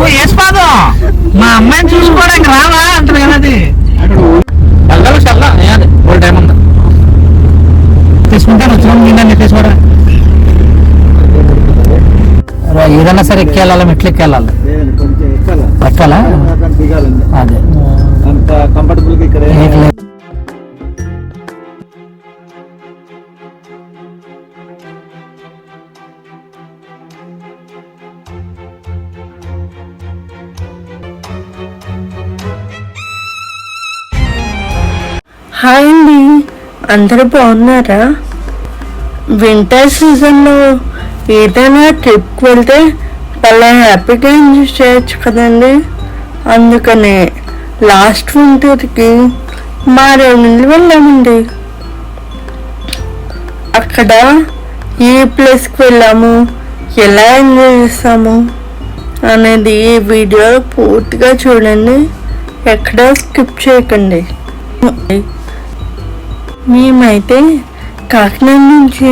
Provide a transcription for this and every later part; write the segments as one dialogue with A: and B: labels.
A: బాబు వేసిపోదు మా అమ్మాయిని చూసుకోవడానికి రావా? అంటారు కదా అది. వెళ్ళాలి చల్ల. ఏది ఓల్డ్ టైం ఉందా? తీసుకుంటాను వచ్చిన నిన్న తీసుకోరా ఏదన్నా సరే ఎక్కేళ్ళాలి మెట్లు ఎక్కేళ్ళాలి
B: ఎక్కాల?
A: అదే.
B: అంత ఇక్కడ
C: హాయ్ అండి. అందరూ బాగున్నారా? వింటర్ సీజన్లో ఏదైనా ట్రిప్కి వెళ్తే చాలా హ్యాపీగా ఎంజాయ్ చేయొచ్చు కదండి. అందుకనే లాస్ట్ వింటర్కి మా రెండు వెళ్ళామండి. అక్కడ ఏ ప్లేస్కి వెళ్ళాము? ఎలా ఎంజాయ్ చేస్తాము అనేది ఈ వీడియో పూర్తిగా చూడండి. ఎక్కడ స్కిప్ చేయకండి. మేమైతే కాకినాడ నుంచి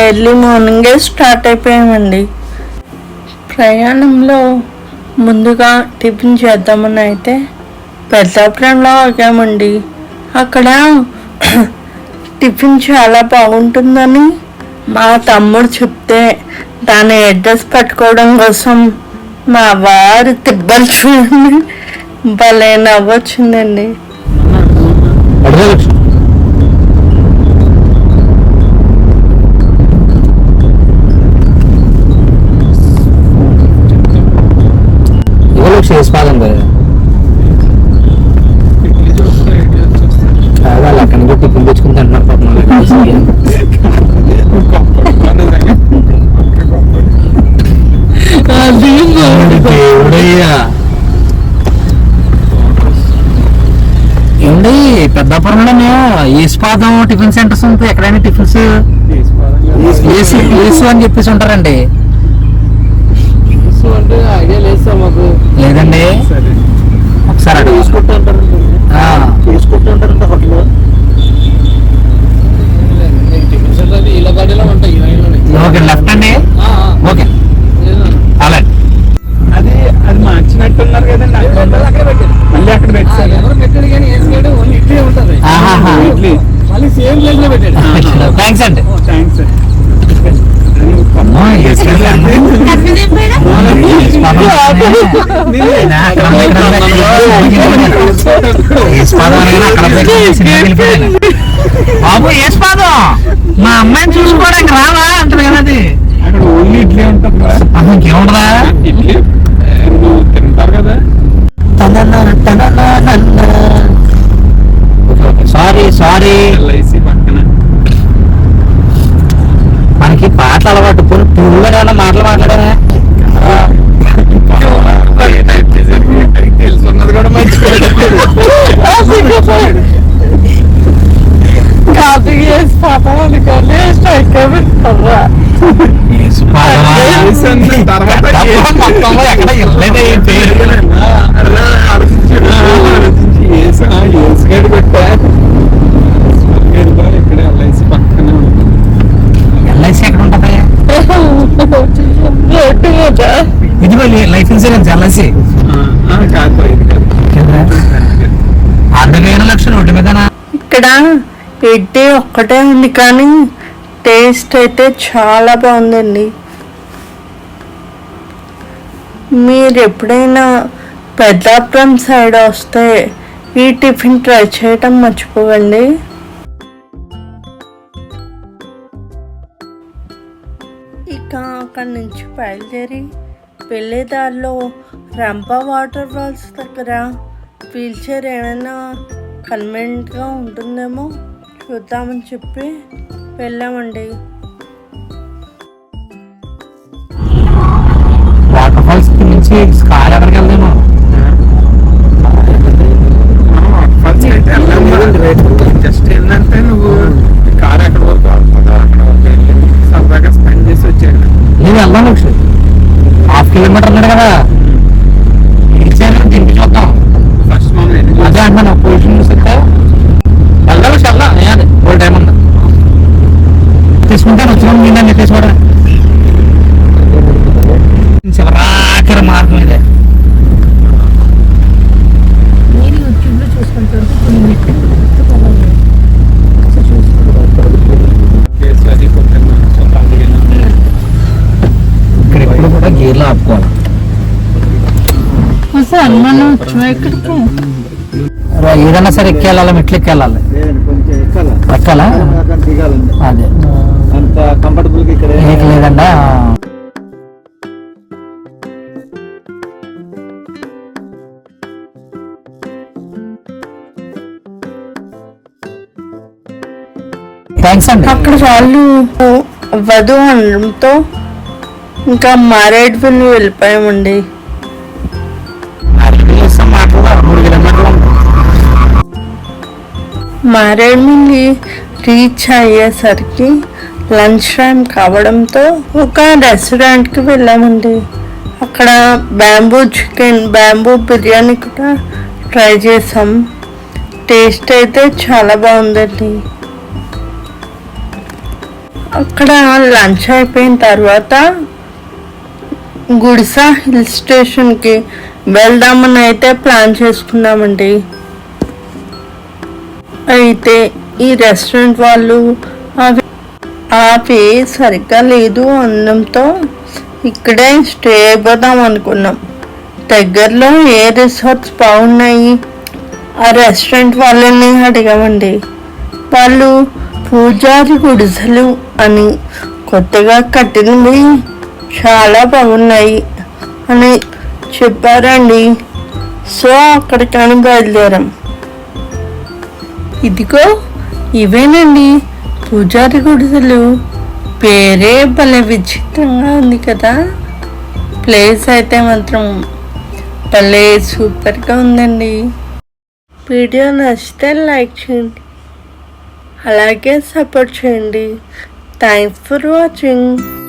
C: ఎర్లీ మార్నింగే స్టార్ట్ అయిపోయామండి. ప్రయాణంలో ముందుగా టిఫిన్ చేద్దామని అయితే పెద్దాపురంలో ఆగామండి. అక్కడ టిఫిన్ చాలా బాగుంటుందని మా తమ్ముడు చెప్తే దాని అడ్రస్ పట్టుకోవడం కోసం మా వారు తిబ్బలు చూడండి భలే నవ్వొచ్చిందండి.
A: వేసిపోదాం కదా కాదు, అలా అక్కడి నుంచి టిఫిన్ తెచ్చుకుని తింటున్నారు పాపం వాళ్ళకి తెలిసి. దేవుడయ్యా. ఏమండి పెద్దాపురంలోనే ఈస్పాదం టిఫిన్ సెంటర్స్ ఉంటాయి. ఎక్కడైనా టిఫిన్స్? ఏసీ ఏసు అని చెప్పేసి ఉంటారండి.
B: అంటే ఐడియా లేదు సార్ మాకు.
A: లేదండి. ఒకసారి అడుగు.
B: తీసుకుంటూ ఉంటారండి
A: ఆ,
B: తీసుకుంటూ ఉంటారంట హోటల్
A: ఓకే లెఫ్ట్ అండి? ఓకే. అలాగే.
B: అది అది మార్చినట్టున్నారు కదండి అక్కడ మళ్ళీ అక్కడ పెట్టారు. ఎవరు పెట్టాడు కానీ ఏం చేయడు ఓన్లీ ఇడ్లీ ఉంటుంది. మళ్ళీ సేమ్ ప్లేస్లో పెట్టాడు
A: థ్యాంక్స్ అండి.
B: థ్యాంక్స్
A: బాబు ఏస్పాదం మా అమ్మాయిని చూసుకోవడానికి రావా అంటారు కదా అది
B: అక్కడ ఓన్లీ ఇడ్లీ ఉంటుంది
A: అసలు ఇంకేముండదా
B: ఇడ్లీ నువ్వు తింటారు కదా
A: సారీ సారీ మనకి పాటలు అలవాటు
B: తర్వాత పెట్టా ఇక్కడ ఎల్ఐసి పక్కన
A: ఎల్ఐసి ఎక్కడ ఉంటది? ఇదిగో లైఫ్ ఇన్సూరెన్స్ ఎల్ఐసి.
B: కాదు
A: అరవై లక్షలు రోడ్డు మీద
C: ఇక్కడ ఇడ్లీ ఒక్కటే ఉంది కానీ టేస్ట్ అయితే చాలా బాగుందండి. మీరు ఎప్పుడైనా పెద్దాపురం సైడ్ వస్తే ఈ టిఫిన్ ట్రై చేయటం మర్చిపోకండి. ఇక అక్కడి నుంచి బయలుదేరి వెళ్ళే దారిలో రంప వాటర్ ఫాల్స్ దగ్గర వీల్ చైర్ ఏమైనా కన్వీనియంట్గా ఉంటుందేమో చూద్దామని చెప్పి వెళ్ళామండి.
A: నుంచి కార్ ఎక్కడికి వెళ్దాము? ఏదైనా సరే ఎక్కేళ్ళాలి మెట్లు ఎక్కేళ్ళాలి
B: కొంచెం ఎక్కాల
A: అదే
B: అంత కంఫర్టబుల్గా ఇక్కడ
A: ఏం లేదండా? థ్యాంక్స్ అండి.
C: అక్కడ వాళ్ళు వధు అనడంతో ఇంకా మారేడుపల్లి వెళ్ళిపోయామండి. మారేడుమిల్లి రీచ్ అయ్యేసరికి లంచ్ టైం కావడంతో ఒక రెస్టారెంట్కి వెళ్ళామండి. అక్కడ బ్యాంబూ చికెన్ బ్యాంబూ బిర్యానీ కూడా ట్రై చేసాం. టేస్ట్ అయితే చాలా బాగుందండి. అక్కడ లంచ్ అయిపోయిన తర్వాత గుడిసా హిల్ స్టేషన్కి వెళ్దామని అయితే ప్లాన్ చేసుకున్నామండి. అయితే ఈ రెస్టారెంట్ వాళ్ళు అవి ఆపి సరిగ్గా లేదు అనడంతో ఇక్కడే స్టే అయిపోదాం అనుకున్నాం. దగ్గరలో ఏ రిసార్ట్స్ బాగున్నాయి? ఆ రెస్టారెంట్ వాళ్ళని అడిగామండి. వాళ్ళు పూజారి గుడిసెలు అని కొత్తగా కట్టినవి చాలా బాగున్నాయి అని చెప్పారండి. సో అక్కడికని బయలుదేరాం. ఇదిగో ఇవేనండి. పూజారి గుడిసెలు. పేరే భలే విచిత్రంగా ఉంది కదా. ప్లేస్ అయితే మాత్రం భలే సూపర్గా ఉందండి. వీడియో నచ్చితే లైక్ చేయండి. అలాగే సపోర్ట్ చేయండి. Thanks for watching.